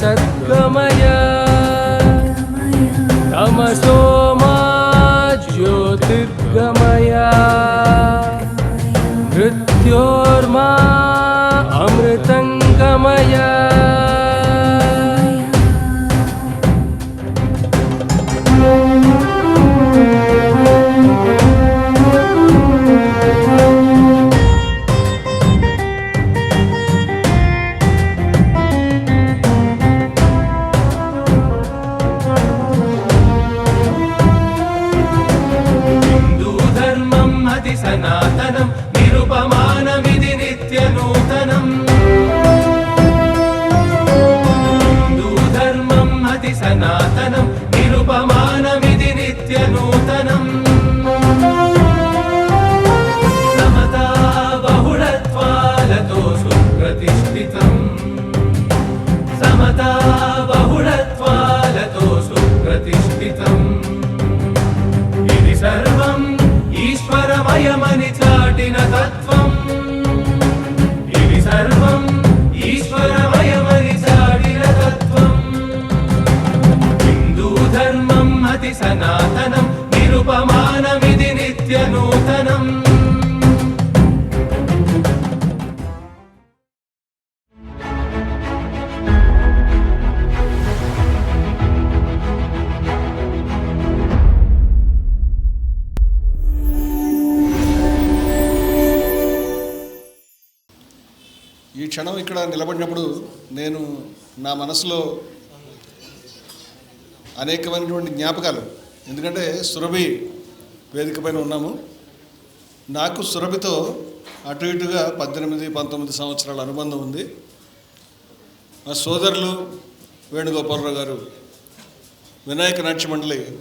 सत సనాతనం నిరుపమానమిది ధర్మం సనాతనం నిరుపమానమిది నిత్య నూతనం ఈ క్షణం ఇక్కడ నిలబడినప్పుడు నేను నా మనసులో అనేకమైనటువంటి జ్ఞాపకాలు. ఎందుకంటే సురభి వేదిక పైన ఉన్నాము. నాకు సురభితో అటు ఇటుగా పద్దెనిమిది పంతొమ్మిది సంవత్సరాల అనుబంధం ఉంది. మా సోదరులు వేణుగోపాలరావు గారు వినాయక నాట్య మండలి.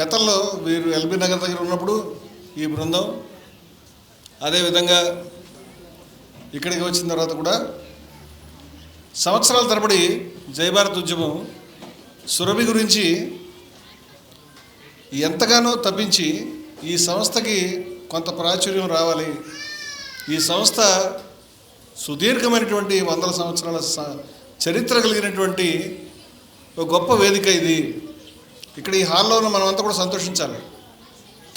గతంలో వీరు ఎల్బీ నగర్ దగ్గర ఉన్నప్పుడు ఈ బృందం. అదేవిధంగా ఇక్కడికి వచ్చిన తర్వాత కూడా సంవత్సరాల తరబడి జయభారత్ ఉద్యమం సురభి గురించి ఎంతగానో తప్పించి ఈ సంస్థకి కొంత ప్రాచుర్యం రావాలి. ఈ సంస్థ సుదీర్ఘమైనటువంటి వందల సంవత్సరాల చరిత్ర కలిగినటువంటి ఒక గొప్ప వేదిక ఇది. ఇక్కడ ఈ హాల్లో మనమంతా కూడా సంతోషించాలి.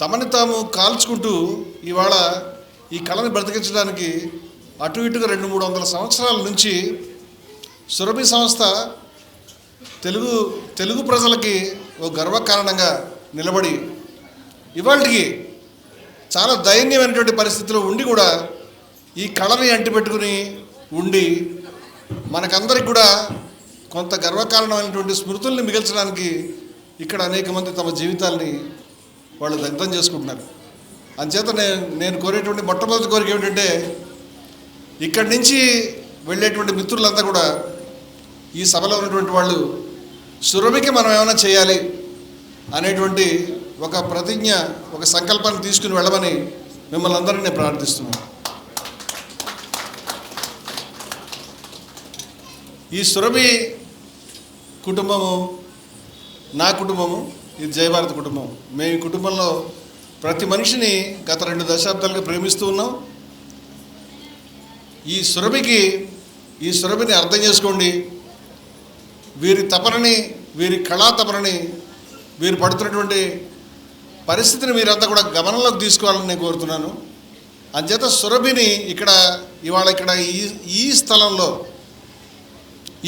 తమని తాము కాల్చుకుంటూ ఇవాళ ఈ కళని బ్రతికించడానికి అటు ఇటుగా రెండు మూడు వందల సంవత్సరాల నుంచి సురభి సంస్థ తెలుగు తెలుగు ప్రజలకి ఓ గర్వకారణంగా నిలబడి ఇవాళకి చాలా దయనీయమైనటువంటి పరిస్థితిలో ఉండి కూడా ఈ కళని అంటిపెట్టుకుని ఉండి మనకందరికి కూడా కొంత గర్వకారణమైనటువంటి స్మృతుల్ని మిగిల్చడానికి ఇక్కడ అనేక మంది తమ జీవితాల్ని వాళ్ళు దగ్ధం చేసుకుంటున్నారు. అంచేత నేను నేను కోరేటువంటి మొట్టమొదటి కోరిక ఏమిటంటే ఇక్కడి నుంచి వెళ్ళేటువంటి మిత్రులంతా కూడా ఈ సభలో ఉన్నటువంటి వాళ్ళు సురభికి మనం ఏమైనా చేయాలి అనేటువంటి ఒక ప్రతిజ్ఞ ఒక సంకల్పాన్ని తీసుకుని వెళ్ళమని మిమ్మల్ని అందరినీ నేను ప్రార్థిస్తున్నాను. ఈ సురభి కుటుంబము నా కుటుంబము ఇది జయభారత్ కుటుంబం. మేము ఈ కుటుంబంలో ప్రతి మనిషిని గత రెండు దశాబ్దాలుగా ప్రేమిస్తూ ఉన్నాం. ఈ సురభికి ఈ సురభిని అర్థం చేసుకోండి. వీరి తపనని వీరి కళా తపనని వీరు పడుతున్నటువంటి పరిస్థితిని మీరంతా కూడా గమనంలోకి తీసుకోవాలని నేను కోరుతున్నాను. అంచేత సురభిని ఇక్కడ ఇవాళ ఇక్కడ ఈ ఈ స్థలంలో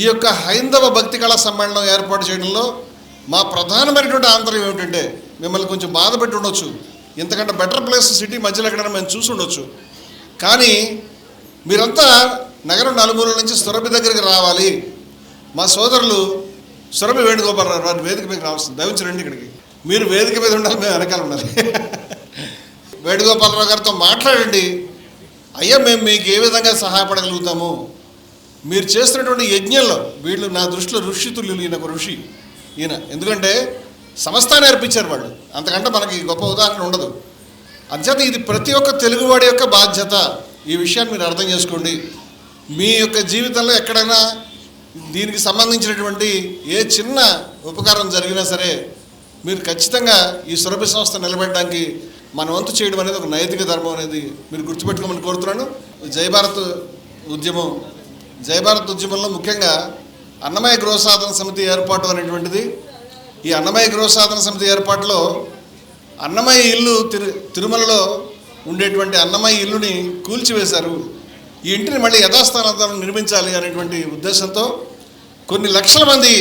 ఈ యొక్క హైందవ భక్తి కళా సమ్మేళనం ఏర్పాటు చేయడంలో మా ప్రధానమైనటువంటి ఆంతర్యం ఏమిటంటే మిమ్మల్ని కొంచెం బాధ పెట్టి ఉండొచ్చు. ఇంతకంటే బెటర్ ప్లేస్ సిటీ మధ్యలో ఎక్కడైనా మేము చూసి ఉండొచ్చు. కానీ మీరంతా నగరం నలుమూల నుంచి సురభి దగ్గరికి రావాలి. మా సోదరులు సురభి వేణుగోపాలరావు వారి వేదిక మీకు రావాల్సింది. దయవించి రండి ఇక్కడికి. మీరు వేదిక మీద ఉండాలి మేము వెనకాల ఉండాలి. వేణుగోపాలరావు గారితో మాట్లాడండి. అయ్యా మేము మీకు ఏ విధంగా సహాయపడగలుగుతాము? మీరు చేస్తున్నటువంటి యజ్ఞంలో వీళ్ళు నా దృష్టిలో ఋషితుల్యులు ఈయన ఒక ఋషి. ఈయన. ఎందుకంటే సమస్తాన్ని నేర్పించారు వాళ్ళు. అంతకంటే మనకి గొప్ప ఉదాహరణ ఉండదు. అంచేత ఇది ప్రతి ఒక్క తెలుగువాడి యొక్క బాధ్యత. ఈ విషయాన్ని మీరు అర్థం చేసుకోండి. మీ యొక్క జీవితంలో ఎక్కడైనా దీనికి సంబంధించినటువంటి ఏ చిన్న ఉపకారం జరిగినా సరే మీరు ఖచ్చితంగా ఈ సురభి సంస్థ నిలబెట్టడానికి మన వంతు చేయడం అనేది ఒక నైతిక ధర్మం అనేది మీరు గుర్తుపెట్టుకోమని కోరుతున్నాను. జై భారత్ ఉద్యమం. జయభారత్ ఉద్యమంలో ముఖ్యంగా అన్నమయ్య గృహసాధన సమితి ఏర్పాటు అనేటువంటిది. ఈ అన్నమయ్య గృహసాధన సమితి ఏర్పాటులో అన్నమయ్య ఇల్లు తిరు తిరుమలలో ఉండేటువంటి అన్నమయ్య ఇల్లుని కూల్చివేశారు. ఈ ఇంటిని మళ్ళీ యథాస్థానంతరం నిర్మించాలి అనేటువంటి ఉద్దేశంతో కొన్ని లక్షల మంది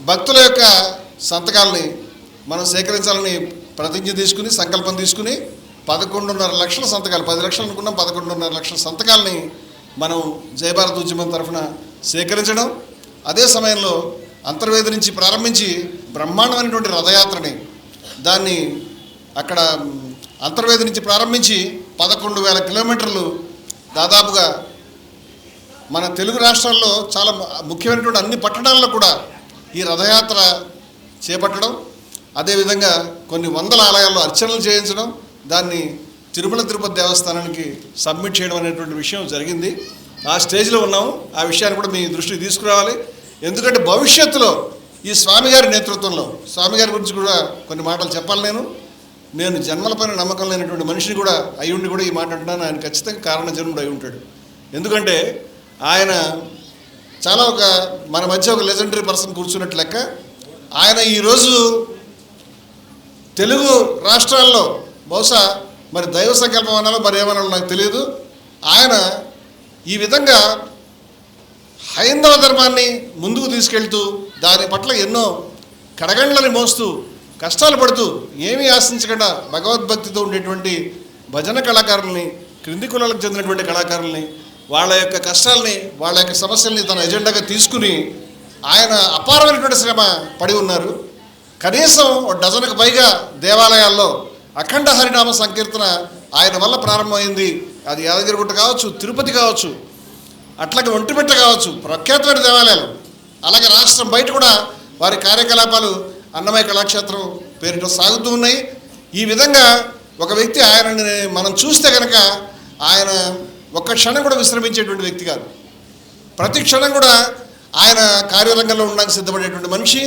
భక్తుల యొక్క సంతకాలని మనం సేకరించాలని ప్రతిజ్ఞ తీసుకుని సంకల్పం తీసుకుని పదకొండున్నర లక్షల సంతకాలు పది లక్షలు అనుకున్నాం పదకొండున్నర లక్షల సంతకాలని మనం జయభారత్ ఉద్యమం తరఫున సేకరించడం అదే సమయంలో అంతర్వేది నుంచి ప్రారంభించి బ్రహ్మాండమైనటువంటి రథయాత్రని దాన్ని అక్కడ అంతర్వేది నుంచి ప్రారంభించి పదకొండు వేల కిలోమీటర్లు దాదాపుగా మన తెలుగు రాష్ట్రాల్లో చాలా ముఖ్యమైనటువంటి అన్ని పట్టణాల్లో కూడా ఈ రథయాత్ర చేపట్టడం అదేవిధంగా కొన్ని వందల ఆలయాల్లో అర్చనలు చేయించడం దాన్ని తిరుమల తిరుపతి దేవస్థానానికి సబ్మిట్ చేయడం అనేటువంటి విషయం జరిగింది. ఆ స్టేజ్లో ఉన్నాము. ఆ విషయాన్ని కూడా మీ దృష్టికి తీసుకురావాలి. ఎందుకంటే భవిష్యత్తులో ఈ స్వామిగారి నేతృత్వంలో స్వామిగారి గురించి కూడా కొన్ని మాటలు చెప్పాలి నేను. నేను జన్మలపైన నమ్మకం లేనటువంటి మనిషిని కూడా అయి ఉండి కూడా ఈ మాట అంటున్నాను ఆయన ఖచ్చితంగా కారణ జన్ముడు అయి ఉంటాడు. ఎందుకంటే ఆయన చాలా ఒక మన మధ్య ఒక లెజెండరీ పర్సన్ కూర్చున్నట్టు లెక్క ఆయన ఈరోజు తెలుగు రాష్ట్రాల్లో బహుశా మరి దైవ సంకల్పం అనాలో మరి ఏమనాలో నాకు తెలియదు. ఆయన ఈ విధంగా హైందవ ధర్మాన్ని ముందుకు తీసుకెళ్తూ దాని పట్ల ఎన్నో కడగండ్లని మోస్తూ కష్టాలు పడుతూ ఏమీ ఆశించకుండా భగవద్భక్తితో ఉండేటువంటి భజన కళాకారుల్ని క్రింది కులాలకు చెందినటువంటి కళాకారుల్ని వాళ్ళ యొక్క కష్టాల్ని వాళ్ళ యొక్క సమస్యల్ని తన ఎజెండాగా తీసుకుని ఆయన అపారమైనటువంటి శ్రమ పడి ఉన్నారు. కనీసం ఒక డజన్కు పైగా దేవాలయాల్లో అఖండ హరినామ సంకీర్తన ఆయన వల్ల ప్రారంభమైంది. అది యాదగిరిగుట్ట కావచ్చు తిరుపతి కావచ్చు అట్లాగే ఒంటిమిట్ట కావచ్చు ప్రఖ్యాతమైన దేవాలయాలు. అలాగే రాష్ట్రం బయట కూడా వారి కార్యకలాపాలు అన్నమయ్య కళాక్షేత్రం పేరిట సాగుతూ ఉన్నాయి. ఈ విధంగా ఒక వ్యక్తి ఆయనని మనం చూస్తే కనుక ఆయన ఒక్క క్షణం కూడా విశ్రమించేటువంటి వ్యక్తి కాదు. ప్రతి క్షణం కూడా ఆయన కార్యరంగంలో ఉండడానికి సిద్ధపడేటువంటి మనిషి.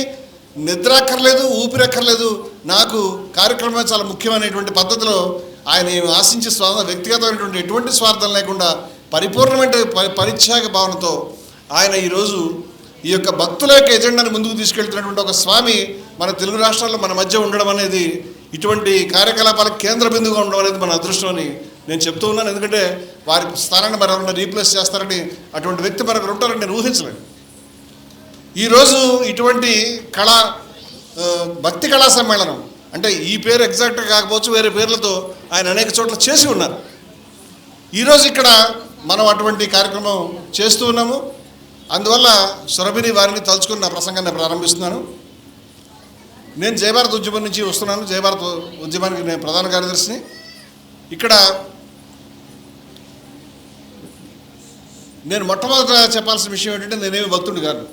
నిద్ర అక్కర్లేదు ఊపిరక్కర్లేదు. నాకు కార్యక్రమం చాలా ముఖ్యమైనటువంటి పద్ధతిలో ఆయన ఆశించి స్వార్థ వ్యక్తిగతమైనటువంటి ఎటువంటి స్వార్థం లేకుండా పరిపూర్ణమైన పరిత్యాగ భావనతో ఆయన ఈరోజు ఈ యొక్క భక్తుల యొక్క ఎజెండాని ముందుకు తీసుకెళ్తున్నటువంటి ఒక స్వామి మన తెలుగు రాష్ట్రాల్లో మన మధ్య ఉండడం అనేది ఇటువంటి కార్యకలాపాలకు కేంద్ర బిందువుగా ఉండడం అనేది మన అదృష్టం అని నేను చెప్తూ ఉన్నాను. ఎందుకంటే వారి స్థానాన్ని మరి ఎవరైనా రీప్లేస్ చేస్తారని అటువంటి వ్యక్తి మనకు ఉంటారని నేను ఊహించలేను. ఈరోజు ఇటువంటి కళా భక్తి కళా సమ్మేళనం అంటే ఈ పేరు ఎగ్జాక్ట్గా కాకపోవచ్చు వేరే పేర్లతో ఆయన అనేక చోట్ల చేసి ఉన్నారు. ఈరోజు ఇక్కడ మనం అటువంటి కార్యక్రమం చేస్తూ ఉన్నాము. అందువల్ల సురభిని వారిని తలుచుకుని ప్రసంగాన్ని ప్రారంభిస్తున్నాను. నేను జయభారత్ ఉద్యమం నుంచి వస్తున్నాను. జయభారత్ ఉద్యమానికి నేను ప్రధాన కార్యదర్శిని. ఇక్కడ నేను మొట్టమొదట చెప్పాల్సిన విషయం ఏంటంటే నేనేమి భక్తుడు కాదు.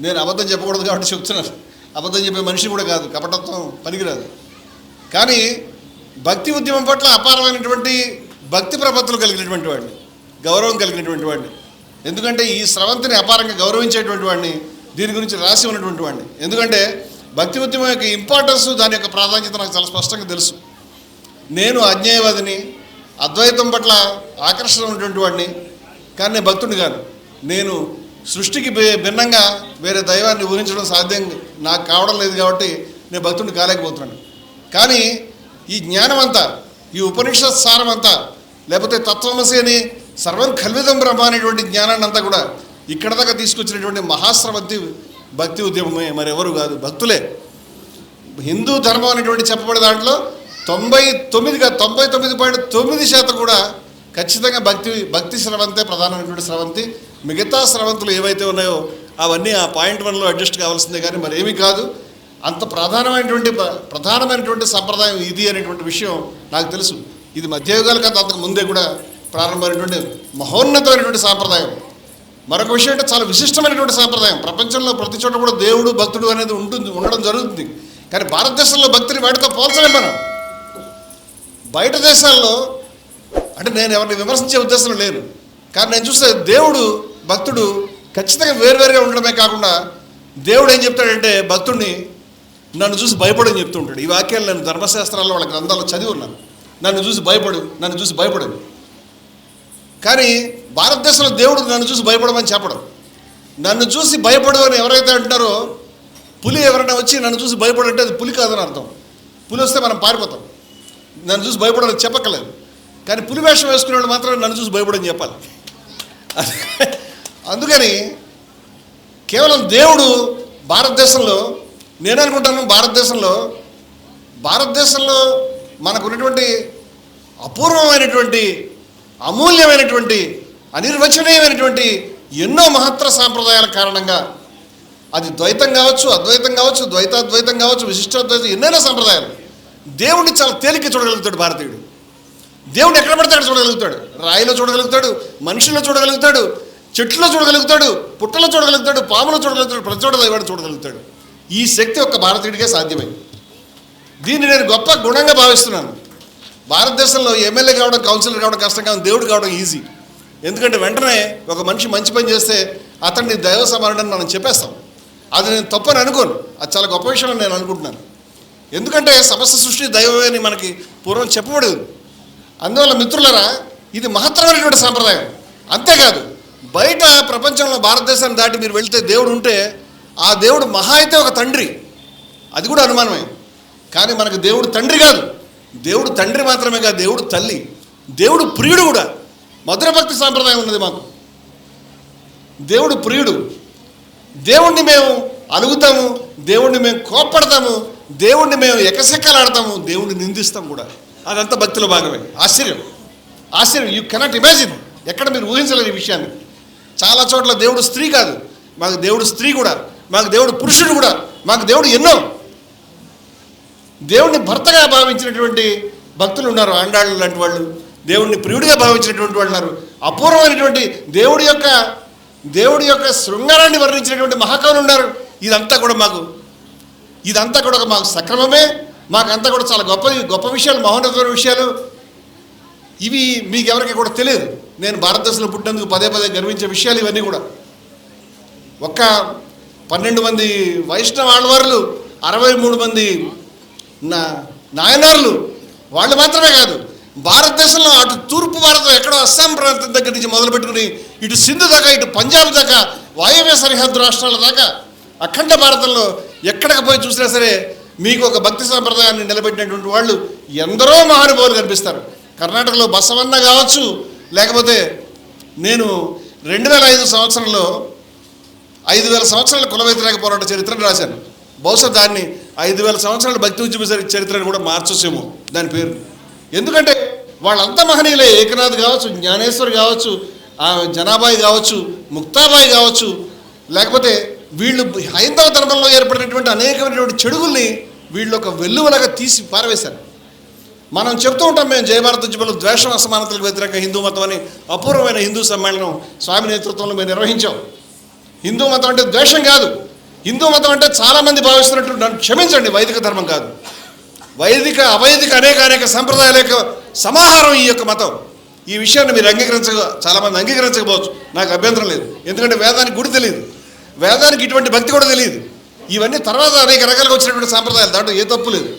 నేను అబద్ధం చెప్పకూడదు కాబట్టి చెప్తున్నాను. అబద్ధం చెప్పే మనిషి కూడా కాదు. కపటత్వం పనికిరాదు. కానీ భక్తి ఉద్యమం పట్ల అపారమైనటువంటి భక్తి ప్రపత్తులు కలిగినటువంటి వాడిని గౌరవం కలిగినటువంటి వాడిని. ఎందుకంటే ఈ స్రవంతిని అపారంగా గౌరవించేటువంటి వాడిని దీని గురించి రాసి ఉన్నటువంటి వాడిని. ఎందుకంటే భక్తి ఉద్యమం యొక్క ఇంపార్టెన్స్ దాని యొక్క ప్రాధాన్యత నాకు చాలా స్పష్టంగా తెలుసు. నేను అజ్ఞేయవాదిని అద్వైతం పట్ల ఆకర్షణ ఉన్నటువంటి వాడిని కానీ నేను భక్తుడిని కాదు. నేను సృష్టికి భిన్నంగా వేరే దైవాన్ని ఊహించడం సాధ్యం నాకు కావడం లేదు కాబట్టి నేను భక్తుడిని కాలేకపోతున్నాను. కానీ ఈ జ్ఞానం అంతా ఈ ఉపనిషత్ సారం అంతా లేకపోతే తత్వమసి అని సర్వం కల్విదం బ్రహ్మ అనేటువంటి జ్ఞానాన్ని అంతా కూడా ఇక్కడ దాకా తీసుకొచ్చినటువంటి మహాశ్రవంతి భక్తి ఉద్యమమే మరెవరు కాదు భక్తులే. హిందూ ధర్మం అనేటువంటి చెప్పబడే దాంట్లో తొంభై తొమ్మిదిగా తొంభై తొమ్మిది పాయింట్ తొమ్మిది శాతం కూడా ఖచ్చితంగా భక్తి భక్తి స్రవంతే ప్రధానమైనటువంటి స్రవంతి. మిగతా స్రవంతులు ఏవైతే ఉన్నాయో అవన్నీ ఆ పాయింట్ వన్లో అడ్జస్ట్ కావాల్సిందే కానీ మరి ఏమీ కాదు. అంత ప్రధానమైనటువంటి ప్రధానమైనటువంటి సంప్రదాయం ఇది అనేటువంటి విషయం నాకు తెలుసు. ఇది మధ్యయుగాల కథ అంతకు ముందే కూడా ప్రారంభమైనటువంటి మహోన్నతమైనటువంటి సాంప్రదాయం. మరొక విషయం అంటే చాలా విశిష్టమైనటువంటి సాంప్రదాయం. ప్రపంచంలో ప్రతి చోట కూడా దేవుడు భక్తుడు అనేది ఉంటుంది ఉండడం జరుగుతుంది. కానీ భారతదేశంలో భక్తిని వాటితో పోల్చలేం మనం. బయట దేశాల్లో అంటే నేను ఎవరిని విమర్శించే ఉద్దేశం లేను. కానీ నేను చూస్తే దేవుడు భక్తుడు ఖచ్చితంగా వేరువేరుగా ఉండడమే కాకుండా దేవుడు ఏం చెప్తాడంటే భక్తుడిని నన్ను చూసి భయపడని చెప్తుంటాడు ఈ వాక్యాలు నేను ధర్మశాస్త్రాల్లో వాళ్ళ గ్రంథాల్లో చదివి ఉన్నాను. నన్ను చూసి భయపడు నన్ను చూసి భయపడదు కానీ భారతదేశంలో దేవుడు నన్ను చూసి భయపడమని చెప్పడం. నన్ను చూసి భయపడు అని ఎవరైతే అంటున్నారో పులి ఎవరైనా వచ్చి నన్ను చూసి భయపడంటే అది పులి కాదని అర్థం. పులి వస్తే మనం పారిపోతాం. నన్ను చూసి భయపడని చెప్పక్కలేదు కానీ పులి వేషం వేసుకునే వాళ్ళు మాత్రం నన్ను చూసి భయపడని చెప్పాలి. అందుకని కేవలం దేవుడు భారతదేశంలో నేను అనుకుంటాను భారతదేశంలో భారతదేశంలో మనకు ఉన్నటువంటి అపూర్వమైనటువంటి అమూల్యమైనటువంటి అనిర్వచనీయమైనటువంటి ఎన్నో మహత్తర సాంప్రదాయాల కారణంగా అది ద్వైతం కావచ్చు అద్వైతం కావచ్చు ద్వైతాద్వైతం కావచ్చు విశిష్టాద్వైతం ఎన్నైనా సాంప్రదాయాలు. దేవుడిని చాలా తేలిక చూడగలుగుతాడు భారతీయుడు. దేవుడు ఎక్కడ పడతాడు చూడగలుగుతాడు. రాయిలో చూడగలుగుతాడు మనుషుల్లో చూడగలుగుతాడు చెట్లో చూడగలుగుతాడు పుట్టలో చూడగలుగుతాడు పాములో చూడగలుగుతాడు ప్రతి చోట దైవాన్ని చూడగలుగుతాడు. ఈ శక్తి ఒక్క భారతీయుడికే సాధ్యమైంది. దీన్ని నేను గొప్ప గుణంగా భావిస్తున్నాను. భారతదేశంలో ఎమ్మెల్యే కావడం కౌన్సిలర్ కావడం కష్టం కాదు దేవుడు కావడం ఈజీ. ఎందుకంటే వెంటనే ఒక మనిషి మంచి పని చేస్తే అతన్ని దైవ సమానుడని మనం చెప్పేస్తాం. అది నేను తప్పని అనుకోను. అది చాలా గొప్ప విషయం అని నేను అనుకుంటున్నాను. ఎందుకంటే సమస్త సృష్టి దైవమే అని మనకి పూర్వం చెప్పబడదు. అందువల్ల మిత్రులరా ఇది మహత్తరమైనటువంటి సాంప్రదాయం. అంతేకాదు బయట ప్రపంచంలో భారతదేశాన్ని దాటి మీరు వెళితే దేవుడు ఉంటే ఆ దేవుడు మహా అయితే ఒక తండ్రి. అది కూడా అనుమానమే. కానీ మనకు దేవుడు తండ్రి కాదు. దేవుడు తండ్రి మాత్రమే కాదు దేవుడు తల్లి. దేవుడు ప్రియుడు కూడా. మధుర భక్తి సాంప్రదాయం ఉన్నది మాకు. దేవుడు ప్రియుడు. దేవుణ్ణి మేము అలుగుతాము దేవుణ్ణి మేము కోప్పడతాము దేవుణ్ణి మేము ఎకసెక్కలాడతాము దేవుణ్ణి నిందిస్తాం కూడా. అదంతా భక్తిలో భాగమే. ఆశ్చర్యం. ఆశ్చర్యం. యూ కెనాట్ ఇమాజిన్ ఎక్కడ మీరు ఊహించలేరు ఈ విషయాన్ని. చాలా చోట్ల దేవుడు స్త్రీ కాదు. మాకు దేవుడు స్త్రీ కూడా మాకు దేవుడు పురుషుడు కూడా మాకు దేవుడు ఎన్నో. దేవుణ్ణి భర్తగా భావించినటువంటి భక్తులు ఉన్నారు ఆండాళ్ళు లాంటి వాళ్ళు. దేవుణ్ణి ప్రియుడిగా భావించినటువంటి వాళ్ళు అపూర్వమైనటువంటి దేవుడి యొక్క దేవుడి యొక్క శృంగారాన్ని వర్ణించినటువంటి మహాకవులు ఉన్నారు. ఇదంతా కూడా మాకు ఇదంతా కూడా ఒక మాకు సక్రమమే. మాకంతా కూడా చాలా గొప్ప గొప్ప విషయాలు మహోన్నతమైన విషయాలు. ఇవి మీకు ఎవరికి కూడా తెలియదు. నేను భారతదేశంలో పుట్టినందుకు పదే పదే గర్వించే విషయాలు ఇవన్నీ కూడా. ఒక్క పన్నెండు మంది వైష్ణవ ఆళ్వార్లు అరవై మూడు మంది నా నాయనార్లు వాళ్ళు మాత్రమే కాదు. భారతదేశంలో అటు తూర్పు భారతం ఎక్కడో అస్సాం ప్రాంతం దగ్గర నుంచి మొదలుపెట్టుకుని ఇటు సింధు దాకా ఇటు పంజాబ్ దాకా వాయువ్య సరిహద్దు రాష్ట్రాల దాకా అఖండ భారతంలో ఎక్కడికి పోయి చూసినా సరే మీకు ఒక భక్తి సాంప్రదాయాన్ని నిలబెట్టినటువంటి వాళ్ళు ఎందరో మహానుభావులు కనిపిస్తారు. కర్ణాటకలో బసవన్న కావచ్చు లేకపోతే నేను రెండు వేల ఐదు సంవత్సరంలో ఐదు వేల సంవత్సరాల కుల వ్యతిరేక పోరాట చరిత్రను రాశాను. బహుశా దాన్ని ఐదు వేల సంవత్సరాల భక్తి ఉద్యమ చరిత్రను కూడా మార్చొచ్చేమో. దాని పేరు ఎందుకంటే వాళ్ళంతా మహనీయులే. ఏకనాథ్ కావచ్చు జ్ఞానేశ్వర్ కావచ్చు జనాబాయి కావచ్చు ముక్తాబాయి కావచ్చు. లేకపోతే వీళ్ళు హైందవ ధర్మంలో ఏర్పడినటువంటి అనేకమైనటువంటి చెడుగుల్ని వీళ్ళు ఒక వెల్లువలాగా తీసి పారవేశారు. మనం చెప్తూ ఉంటాం మేము జయభారత ఉద్యమంలో ద్వేషం అసమానతలకు వ్యతిరేక హిందూ మతం అని అపూర్వమైన హిందూ సమ్మేళనం స్వామి నేతృత్వంలో మేము నిర్వహించాం. హిందూ మతం అంటే ద్వేషం కాదు. హిందూ మతం అంటే చాలామంది భావిస్తున్నట్టు నన్ను క్షమించండి వైదిక ధర్మం కాదు. వైదిక అవైదిక అనేక అనేక సంప్రదాయాల యొక్క సమాహారం ఈ యొక్క మతం. ఈ విషయాన్ని మీరు అంగీకరించ చాలామంది అంగీకరించకపోవచ్చు. నాకు అభ్యంతరం లేదు. ఎందుకంటే వేదానికి గుడి తెలియదు వేదానికి ఇటువంటి భక్తి కూడా తెలియదు ఇవన్నీ తర్వాత అనేక రకాలుగా వచ్చినటువంటి సాంప్రదాయాలు. దాంట్లో ఏ తప్పు లేదు.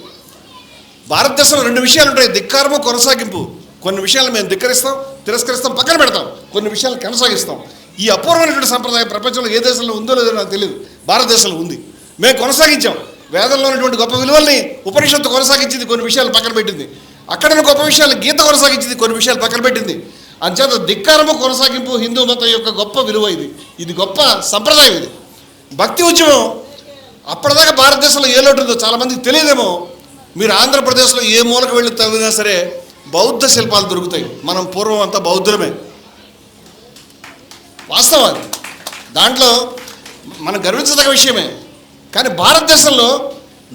భారతదేశంలో రెండు విషయాలు ఉంటాయి. ధిక్కారము కొనసాగింపు. కొన్ని విషయాలు మేము ధిక్కరిస్తాం తిరస్కరిస్తాం పక్కన పెడతాం. కొన్ని విషయాలు కొనసాగిస్తాం. ఈ అపూర్వమైనటువంటి సంప్రదాయం ప్రపంచంలో ఏ దేశంలో ఉందో లేదో నాకు తెలియదు భారతదేశంలో ఉంది. మేము కొనసాగించాం. వేదంలో ఉన్నటువంటి గొప్ప విలువల్ని ఉపనిషత్తు కొనసాగించింది కొన్ని విషయాలు పక్కన పెట్టింది. అక్కడ గొప్ప విషయాలు గీత కొనసాగించింది కొన్ని విషయాలు పక్కన పెట్టింది. అంచేత ధిక్కారము కొనసాగింపు హిందూ మతం యొక్క గొప్ప విలువ ఇది. ఇది గొప్ప సంప్రదాయం ఇది. భక్తి ఉద్యమం అప్పటిదాకా భారతదేశంలో ఏ లోటు ఉందో చాలామందికి తెలియదేమో. మీరు ఆంధ్రప్రదేశ్లో ఏ మూలకు వెళ్ళి తగినా సరే బౌద్ధ శిల్పాలు దొరుకుతాయి. మనం పూర్వం అంతా బౌద్ధులమే. వాస్తవం అది. దాంట్లో మనం గర్వించదగ్గ విషయమే. కానీ భారతదేశంలో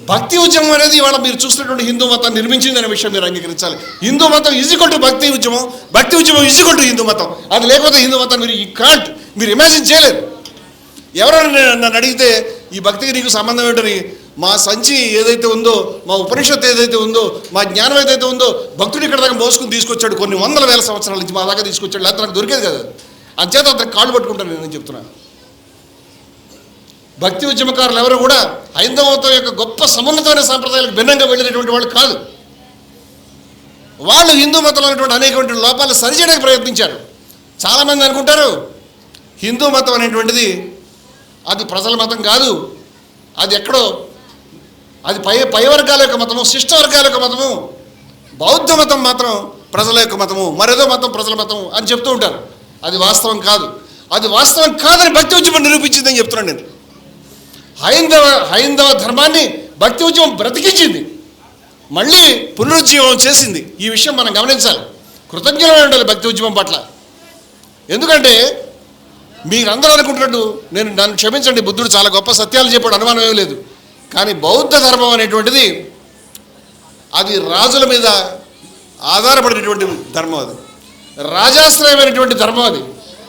భక్తి ఉద్యమం అనేది ఇవాళ మీరు చూస్తున్నటువంటి హిందూ మతం నిర్మించింది అనే విషయం మీరు అంగీకరించాలి. హిందూ మతం ఈజీక్వల్ టు భక్తి ఉద్యమం భక్తి ఉద్యమం ఈజీక్వల్ టు హిందూ మతం. అది లేకపోతే హిందూ మతం మీరు ఈ కాంట్ మీరు ఇమాజిన్ చేయలేరు. ఎవరైనా నన్ను- అడిగితే ఈ భక్తికి నీకు సంబంధం ఏంటని? మా సంచి ఏదైతే ఉందో మా ఉపనిషత్తు ఏదైతే ఉందో మా జ్ఞానం ఏదైతే ఉందో భక్తుడు ఇక్కడ దాకా మోసుకుని తీసుకొచ్చాడు కొన్ని వందల వేల సంవత్సరాల నుంచి మా దాకా తీసుకొచ్చాడు లేకపోతే నాకు దొరికేది కదా. అంచేత అతను కాళ్ళు పట్టుకుంటాను నేను చెప్తున్నాను భక్తి ఉద్యమకారులు ఎవరు కూడా హైందవత్వం యొక్క గొప్ప సమున్నతమైన సాంప్రదాయాలకు భిన్నంగా వెళ్ళినటువంటి వాళ్ళు కాదు. వాళ్ళు హిందూ మతంలో ఉన్నటువంటి అనేకటువంటి లోపాలు సరిచేయడానికి ప్రయత్నించారు. చాలామంది అనుకుంటారు హిందూ మతం అనేటువంటిది అది ప్రజల మతం కాదు. అది ఎక్కడో అది పై పై వర్గాల యొక్క మతము శిష్ట వర్గాల యొక్క మతము బౌద్ధ మతం మాత్రం ప్రజల యొక్క మతము మరేదో మతం ప్రజల మతం అని చెప్తూ ఉంటారు. అది వాస్తవం కాదు. అది వాస్తవం కాదని భక్తి ఉద్యమం నిరూపించిందని చెప్తున్నాను నేను. హైందవ హైందవ ధర్మాన్ని భక్తి ఉద్యమం బ్రతికించింది. మళ్ళీ పునరుజ్జీవం చేసింది. ఈ విషయం మనం గమనించాలి. కృతజ్ఞులై ఉండాలి భక్తి ఉద్యమం పట్ల. ఎందుకంటే మీరందరూ అనుకుంటున్నట్టు నేను నన్ను క్షమించండి బుద్ధుడు చాలా గొప్ప సత్యాలు చెప్పాడు అనుమానం ఏమీ లేదు. కానీ బౌద్ధ ధర్మం అనేటువంటిది అది రాజుల మీద ఆధారపడినటువంటి ధర్మం అది. రాజాశ్రయమైనటువంటి ధర్మం అది.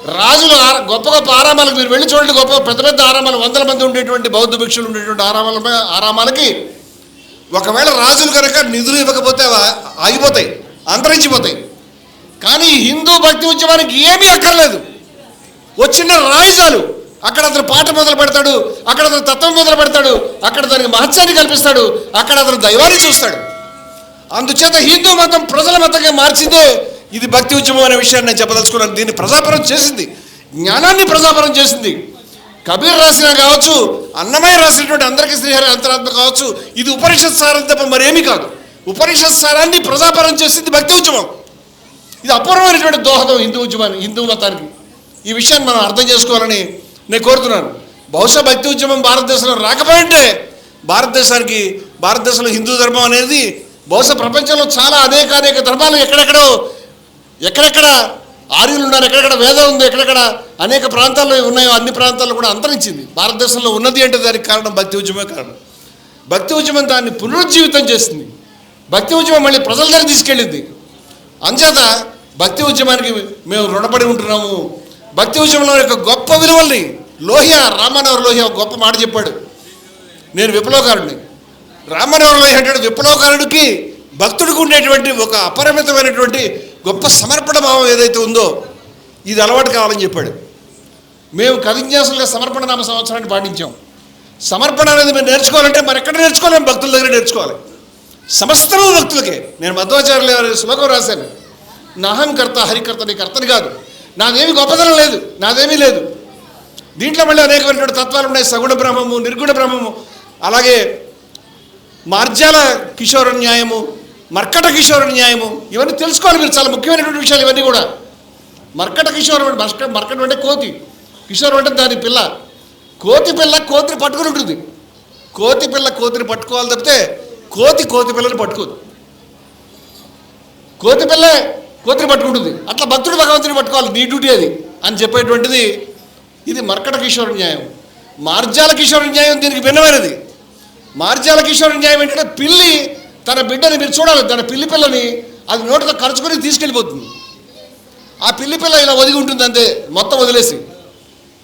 రాజులు గొప్ప గొప్ప ఆరామాలకు మీరు వెళ్ళి చూడండి గొప్ప పెద్ద పెద్ద ఆరామాలు. వందల మంది ఉండేటువంటి బౌద్ధ భిక్షులు ఉండేటువంటి ఆరామాల ఆరామాలకి ఒకవేళ రాజులు కనుక నిధులు ఇవ్వకపోతే ఆగిపోతాయి అంతరించిపోతాయి. కానీ హిందూ భక్తి ఉద్యమానికి ఏమీ అక్కర్లేదు. వచ్చిన రాయి చాలు. అక్కడ అతను పాట మొదలు పెడతాడు అక్కడ అతను తత్వం మొదలు పెడతాడు అక్కడ దానికి మహత్యాన్ని కల్పిస్తాడు అక్కడ అతను దైవాన్ని చూస్తాడు. అందుచేత హిందూ మతం ప్రజల మతంగా మార్చిందే ఇది భక్తి ఉద్యమం అనే విషయాన్ని నేను చెప్పదలుచుకున్నాను. దీన్ని ప్రజాపరం చేసింది. జ్ఞానాన్ని ప్రజాపరం చేసింది. కబీర్ రాసిన కావచ్చు అన్నమయ్య రాసినటువంటి అందరికీ శ్రీహరి అంతరాత్మ కావచ్చు ఇది ఉపనిషత్ సారం తప్ప మరేమీ కాదు. ఉపనిషత్ సారాన్ని ప్రజాపరం చేసింది భక్తి ఉద్యమం. ఇది అపూర్వమైనటువంటి దోహదం హిందూ ఉద్యమాన్ని హిందూ మతానికి. ఈ విషయాన్ని మనం అర్థం చేసుకోవాలని నేను కోరుతున్నాను. బహుశా భక్తి ఉద్యమం భారతదేశంలో రాకపోయింటే భారతదేశానికి భారతదేశంలో హిందూ ధర్మం అనేది బహుశా ప్రపంచంలో చాలా అనేక అనేక ధర్మాలు ఎక్కడెక్కడో ఎక్కడెక్కడ ఆర్యులు ఉన్నారు ఎక్కడెక్కడ వేదం ఉంది ఎక్కడెక్కడ అనేక ప్రాంతాల్లో ఉన్నాయో అన్ని ప్రాంతాల్లో కూడా అంతరించింది. భారతదేశంలో ఉన్నది అంటే దానికి కారణం భక్తి ఉద్యమే కారణం. భక్తి ఉద్యమం దాన్ని పునరుజ్జీవితం చేసింది. భక్తి ఉద్యమం మళ్ళీ ప్రజల దగ్గర తీసుకెళ్ళింది. అంచేత భక్తి ఉద్యమానికి మేము రుణపడి ఉంటున్నాము. భక్తి ఉద్యమంలో యొక్క గొప్ప విలువల్ని లోహియా రామనవర్ లోహియా ఒక గొప్ప మాట చెప్పాడు. నేను విప్లవకారుడిని రామనవర్ లోహియా అంటే విప్లవకారుడికి భక్తుడికి ఉండేటువంటి ఒక అపరిమితమైనటువంటి గొప్ప సమర్పణ భావం ఏదైతే ఉందో ఇది అలవాటు కావాలని చెప్పాడు. మేము కవిన్యాసులుగా సమర్పణ నామ సంవత్సరాన్ని పాటించాం. సమర్పణ అనేది మేము నేర్చుకోవాలంటే మరి ఎక్కడ నేర్చుకోలేము భక్తుల దగ్గర నేర్చుకోవాలి. సమస్తము భక్తులకే. నేను మధ్వాచార్యులు గారి శ్లోకం రాశాను. నాహం కర్త హరికర్త నీ కర్తని కాదు. నాదేమి గొప్పతనం లేదు. నాదేమీ లేదు. దీంట్లో మళ్ళీ అనేకమైనటువంటి తత్వాలు ఉన్నాయి. సగుణ బ్రహ్మము నిర్గుణ బ్రహ్మము అలాగే మార్జాల కిషోర న్యాయము మర్కట కిషోరుడి న్యాయము. ఇవన్నీ తెలుసుకోవాలి మీరు చాలా ముఖ్యమైనటువంటి విషయాలు ఇవన్నీ కూడా. మర్కట కిషోరుడు మర్క మర్కటం అంటే కోతి. కిషోరం అంటే దాని పిల్ల. కోతి పిల్ల కోతిని పట్టుకుని ఉంటుంది. కోతి పిల్ల కోతిని పట్టుకోవాలి తప్పితే కోతి కోతి పిల్లని పట్టుకోదు. కోతి పిల్లే కోతిని పట్టుకుంటుంది. అట్లా భక్తుడు భగవంతుని పట్టుకోవాలి. నీ డ్యూటీ అది అని చెప్పేటువంటిది ఇది మర్కట కిషోర న్యాయం. మార్జాల కిషోర న్యాయం దీనికి భిన్నమైనది. మార్జాల కిషోర న్యాయం ఏంటంటే పిల్లి తన బిడ్డని మీరు చూడాలి. తన పిల్లి పిల్లని అది నోటితో ఖర్చుకొని తీసుకెళ్ళిపోతుంది. ఆ పిల్లి పిల్ల ఇలా ఒదిగి ఉంటుంది అంతే మొత్తం వదిలేసి.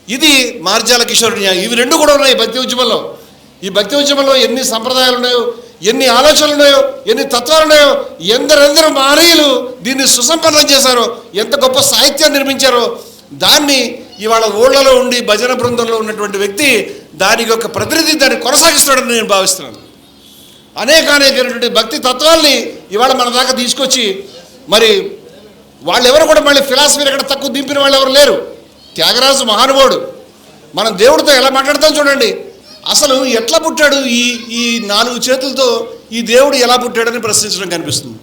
ఇది మార్జాల కిషోర్ న్యాయం. ఇవి రెండు కూడా ఉన్నాయి భక్తి ఉద్యమంలో. ఈ భక్తి ఉద్యమంలో ఎన్ని సంప్రదాయాలు ఉన్నాయో ఎన్ని ఆలోచనలు ఉన్నాయో ఎన్ని తత్వాలు ఉన్నాయో ఎందరెందరో మహనీయులు దీన్ని సుసంపన్నం చేశారో ఎంత గొప్ప సాహిత్యాన్ని నిర్మించారో దాన్ని ఇవాళ ఊళ్ళలో ఉండి భజన బృందంలో ఉన్నటువంటి వ్యక్తి దానికి ఒక ప్రతినిధి దాన్ని కొనసాగిస్తాడని నేను భావిస్తున్నాను. అనేక అనేకమైనటువంటి భక్తి తత్వాల్ని ఇవాళ మన దాకా తీసుకొచ్చి మరి వాళ్ళు ఎవరు కూడా మళ్ళీ ఫిలాసఫీని ఎక్కడ తక్కువ దింపిన వాళ్ళు ఎవరు లేరు. త్యాగరాజు మహానుభావుడు. మనం దేవుడితో ఎలా మాట్లాడతాం చూడండి. అసలు ఎట్లా పుట్టాడు? ఈ ఈ నాలుగు చేతులతో ఈ దేవుడు ఎలా పుట్టాడని ప్రశ్నించడం కనిపిస్తుంది.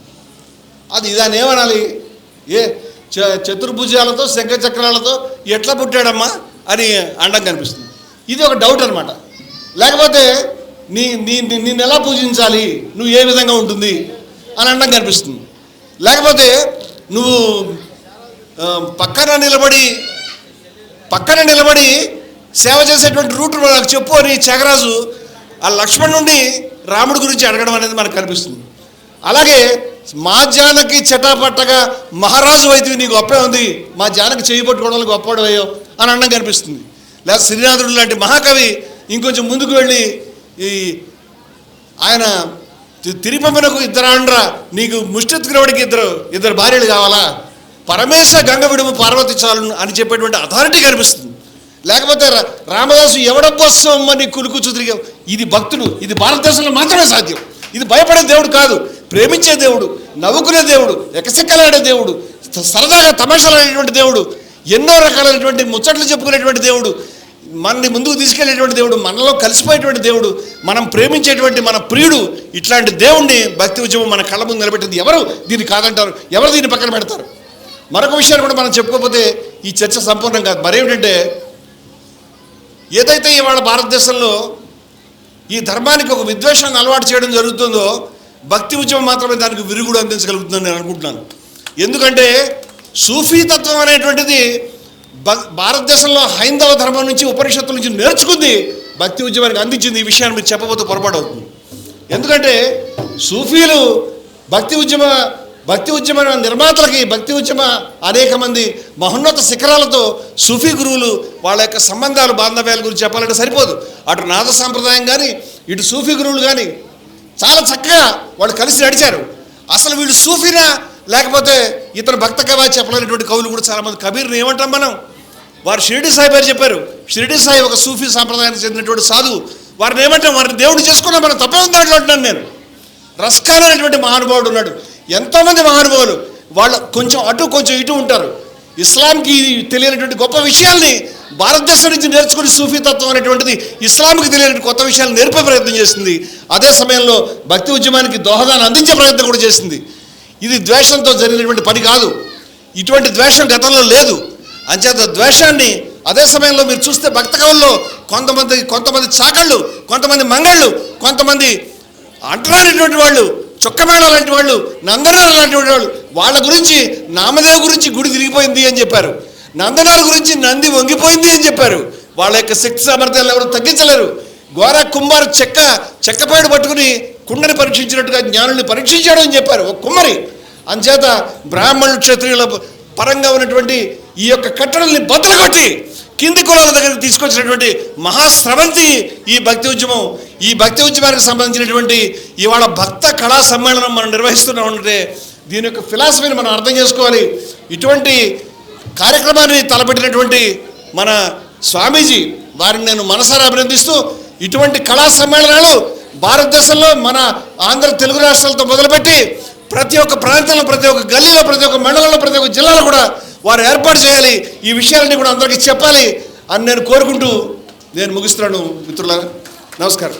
అది దాన్ని ఏమనాలి? ఏ చ చతుర్భుజాలతో శంఖ చక్రాలతో ఎట్లా పుట్టాడమ్మా అని అండం కనిపిస్తుంది. ఇది ఒక డౌట్ అనమాట లేకపోతే నీ నీ నిన్ను ఎలా పూజించాలి? నువ్వు ఏ విధంగా ఉంటుంది? అని అనడం కనిపిస్తుంది. లేకపోతే నువ్వు పక్కన నిలబడి పక్కన నిలబడి సేవ చేసేటువంటి రూట్ నాకు చెప్పు అని చెగరాజు ఆ నుండి రాముడి గురించి అడగడం అనేది మనకు కనిపిస్తుంది. అలాగే మా జానకి చెటాపట్టగా మహారాజు అయితే నీకు గొప్పే ఉంది. మా జానకి చేయి పట్టుకోవడం గొప్పవాడు అయ్యో అని అన్నం కనిపిస్తుంది. లేదా శ్రీనాథుడు లాంటి మహాకవి ఇంకొంచెం ముందుకు వెళ్ళి ఈ ఆయన తి- ఇద్దరాండ్ర ఇద్దరు అండ్రా నీకు ముష్టెత్తుకునేవాడికి ఇద్దరు ఇద్దరు భార్యలు కావాలా? పరమేశ్వర గంగ విడుము పార్వతి చాలు అని చెప్పేటువంటి అథారిటీ కనిపిస్తుంది. లేకపోతే రా- రామదాసు ఎవడబ్బస్వం అని కులుకుచు తిరిగా ఇది భక్తుడు ఇది భారతదేశంలో మాత్రమే సాధ్యం. ఇది భయపడే దేవుడు కాదు ప్రేమించే దేవుడు నవ్వుకునే దేవుడు ఎకసెక్కలాడే దేవుడు సరదాగా సరదాగా తమాషాలాడేటువంటి దేవుడు ఎన్నో రకాలైనటువంటి ముచ్చట్లు చెప్పుకునేటువంటి దేవుడు మనని ముందుకు తీసుకెళ్ళేటువంటి దేవుడు మనలో కలిసిపోయేటువంటి దేవుడు మనం ప్రేమించేటువంటి మన ప్రియుడు ఇట్లాంటి దేవుణ్ణి భక్తి ఉద్యమం మన కళ్ళ ముందు నిలబెట్టింది ఎవరు? దీన్ని కాదంటారు. ఎవరు దీన్ని పక్కన పెడతారు? మరొక విషయాన్ని కూడా మనం చెప్పుకోకపోతే ఈ చర్చ సంపూర్ణం కాదు. మరేమిటంటే ఏదైతే ఇవాళ భారతదేశంలో ఈ ధర్మానికి ఒక విద్వేషాన్ని అలవాటు చేయడం జరుగుతుందో భక్తి ఉద్యమం మాత్రమే దానికి విరుగుడు అందించగలుగుతుందని నేను అనుకుంటున్నాను. ఎందుకంటే సూఫీతత్వం అనేటువంటిది భారతదేశంలో హైందవ ధర్మం నుంచి ఉపనిషత్తుల నుంచి నేర్చుకుంది భక్తి ఉద్యమానికి అందించింది ఈ విషయాన్ని మీరు చెప్పబోతే పొరపాటు అవుతుంది. ఎందుకంటే సూఫీలు భక్తి ఉద్యమ భక్తి ఉద్యమ నిర్మాతలకి భక్తి ఉద్యమ అనేక మంది మహోన్నత శిఖరాలతో సూఫీ గురువులు వాళ్ళ యొక్క సంబంధాలు బాంధవ్యాల గురించి చెప్పాలంటే సరిపోదు. అటు నాద సాంప్రదాయం కానీ ఇటు సూఫీ గురువులు కానీ చాలా చక్కగా వాళ్ళు కలిసి నడిచారు. అసలు వీళ్ళు సూఫీనా లేకపోతే ఇతను భక్త కవా చెప్పలేనటువంటి కవులు కూడా చాలామంది. కబీర్ని ఏమంటాం మనం? వారు షిరిడి సాయి పేరు చెప్పారు. షిరిడి సాయి ఒక సూఫీ సాంప్రదాయానికి చెందినటువంటి సాధువు. వారిని ఏమంటాం? వారిని దేవుడు చేసుకున్నాం మనం తప్పే ఉంది అంటున్నాను నేను. రస్కాన్ అనేటువంటి మహానుభావుడు ఉన్నాడు. ఎంతోమంది మహానుభావులు వాళ్ళు కొంచెం అటు కొంచెం ఇటు ఉంటారు. ఇస్లాంకి తెలియనటువంటి గొప్ప విషయాల్ని భారతదేశం నుంచి నేర్చుకుని సూఫీ తత్వం అనేటువంటిది ఇస్లాంకి తెలియని కొత్త విషయాలు నేర్పే ప్రయత్నం చేసింది. అదే సమయంలో భక్తి ఉద్యమానికి దోహదాన్ని అందించే ప్రయత్నం కూడా చేసింది. ఇది ద్వేషంతో జరిగినటువంటి పని కాదు. ఇటువంటి ద్వేషం గతంలో లేదు. అంచేత ద్వేషాన్ని అదే సమయంలో మీరు చూస్తే భక్త కవుల్లో కొంతమంది కొంతమంది చాకళ్ళు కొంతమంది మంగళ్ళు కొంతమంది అంటరానిటువంటి వాళ్ళు చుక్కమేళ లాంటి వాళ్ళు నందనాల లాంటి వాళ్ళు వాళ్ళ గురించి నామదేవ్ గురించి గుడి తిరిగిపోయింది అని చెప్పారు. నందనాల గురించి నంది వంగిపోయింది అని చెప్పారు. వాళ్ళ యొక్క శక్తి సామర్థ్యాలు ఎవరు తగ్గించలేరు. ఘోర కుమ్మారు చెక్క చెక్కపేడు పట్టుకుని కుండని పరీక్షించినట్టుగా జ్ఞానుల్ని పరీక్షించాడు అని చెప్పారు. ఒక కుమ్మరి. అంచేత బ్రాహ్మణులు క్షత్రియుల పరంగా ఉన్నటువంటి ఈ యొక్క కట్టడల్ని బద్దలు కొట్టి కింది కులాల దగ్గరికి తీసుకొచ్చినటువంటి మహాశ్రవంతి ఈ భక్తి ఉద్యమం. ఈ భక్తి ఉద్యమానికి సంబంధించినటువంటి ఇవాళ భక్త కళా సమ్మేళనం మనం నిర్వహిస్తున్నామంటే దీని యొక్క ఫిలాసఫీని మనం అర్థం చేసుకోవాలి. ఇటువంటి కార్యక్రమాన్ని తలపెట్టినటువంటి మన స్వామీజీ వారిని నేను మనసారా అభినందిస్తూ ఇటువంటి కళా సమ్మేళనాలు భారతదేశంలో మన ఆంధ్ర తెలుగు రాష్ట్రాలతో మొదలుపెట్టి ప్రతి ఒక్క ప్రాంతంలో ప్రతి ఒక్క గల్లీలో ప్రతి ఒక్క మండలంలో ప్రతి ఒక్క జిల్లాలో కూడా వారు ఏర్పాటు చేయాలి. ఈ విషయాలన్నీ కూడా అందరికీ చెప్పాలి అని నేను కోరుకుంటూ నేను ముగిస్తున్నాను. మిత్రులారా నమస్కారం.